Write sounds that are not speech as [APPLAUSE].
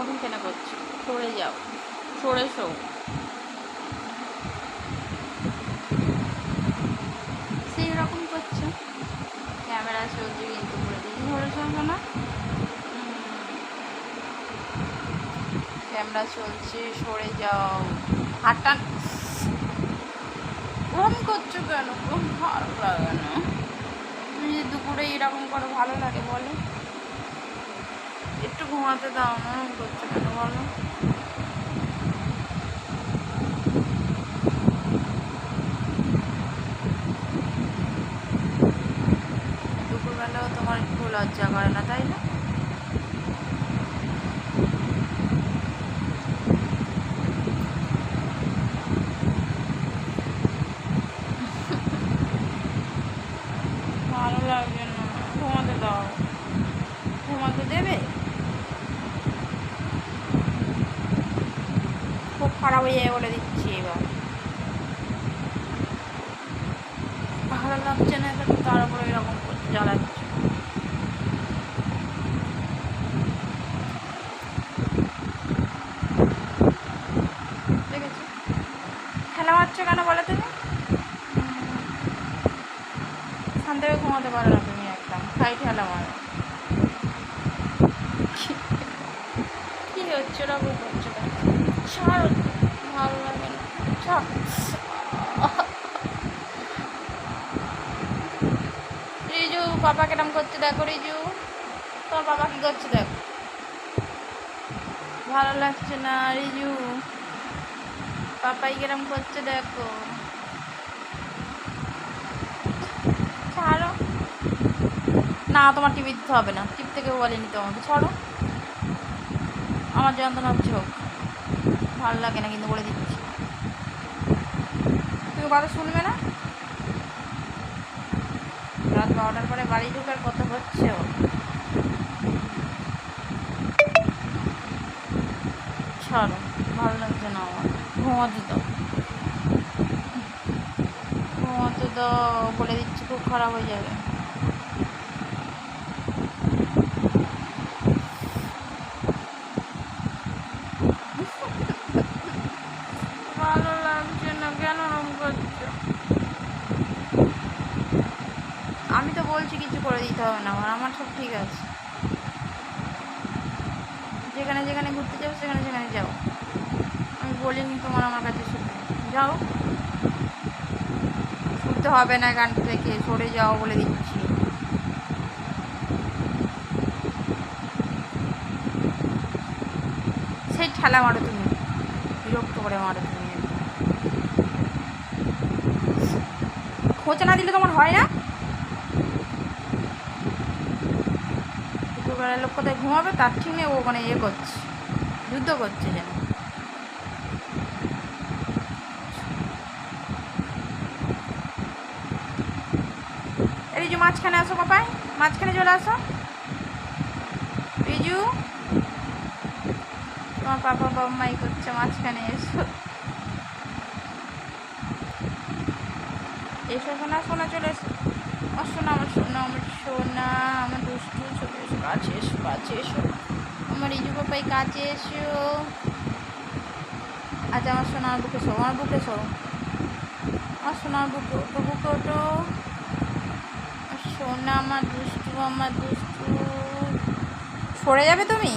রকম কেন করছ, সরে যাও, সরে শো। সেই রকম করছ। ক্যামেরা চলছে কিন্তু করে দিয়েছি ধরেছো না? ক্যামেরা চলছে, সরে যাও। হাতটা ওরম করছ কেন? খুব ভালো লাগে না। তুমি যে দুপুরে এরকম করে ভালো লাগে বলো। একটু ঘুমাতে দাও না, করছ কেন বলো? দুপুরবেলাও তোমার একটু লজ্জা করে না, তাই না? ভালো লাগছে না, ঘুমাতে দাও। ঘুমাতে দেবে খুব খারাপ হয়ে যাবে বলে দিচ্ছি এবার। ভালো লাগছে না তার উপরে এরকম জ্বালাচ্ছে। খেলা মারছো কেন বলো তুমি? থেকে ঘুমাতে পারো না তুমি একদম খাই ঠেলা মারো। কি হচ্ছে ছাড় ভালো লাগে ছাড় [LAUGHS] রিজু পাপা কেরম করছে দেখো, রিজু। তোমার বাবা কি করছে দেখো? ভালো লাগছে না, রিজু। পাপাই কেরম করছে দেখো? ছাড়ো। না, তোমার টিভি দিতে হবে না। টিপ থেকে বলেনি তো আমাকে ছাড়ো। আমার যন্ত্রণা হচ্ছে হোক। ভালো লাগে না, কিন্তু বলে দিচ্ছি। তুমি কথা শুনবে না? রাত বারোটার পরে বাড়ি ঢুকার কত হচ্ছে ছাড়ো, ভালো লাগছে না আমার। ঘুমাতে দাও। ঘুমাতে বলে দিচ্ছি খুব খারাপ হয়ে যাবে ভালো লাগছে না কেন ওরম করছ আমি তো বলছি কিছু করে দিতে হবে না, আমার আমার সব ঠিক আছে। যেখানে যেখানে ঘুরতে যাও সেখানে সেখানে যাও আমি বলিনি তোমার আমার কাছে যাও। শুনতে হবে না গান থেকে, সরে যাও বলে দিচ্ছি। সেই ঠেলা মারো তুমি। বিরক্ত করে মারো তুমি। খোঁচা না দিলে তোমার হয় না? দুপুরবেলার লোক কোথায় ঘুমাবে, তার ঠিক নেই ও মানে ইয়ে করছে, যুদ্ধ করছে যেন। রিজু, মাঝখানে আসো পাপাই, মাঝখানে চলে আসো। রিজু, তোমার পাপা বাম্মাই করছে, মাঝখানে এসো। এসো সোনা সোনা চলে সোনা আমার সোনা আমার সোনা আমার দুষ্টু ছোট কাছে এসো কাছে এসো আমার ইজু পাপাই কাছে এসো আচ্ছা আমার সোনা আমার বুকে শো, আমার বুকে শো। আমার সোনার বুকে ওটো বুকে ওটো সোনা, আমার দুষ্টু আমার দুষ্টু। সরে যাবে তুমি?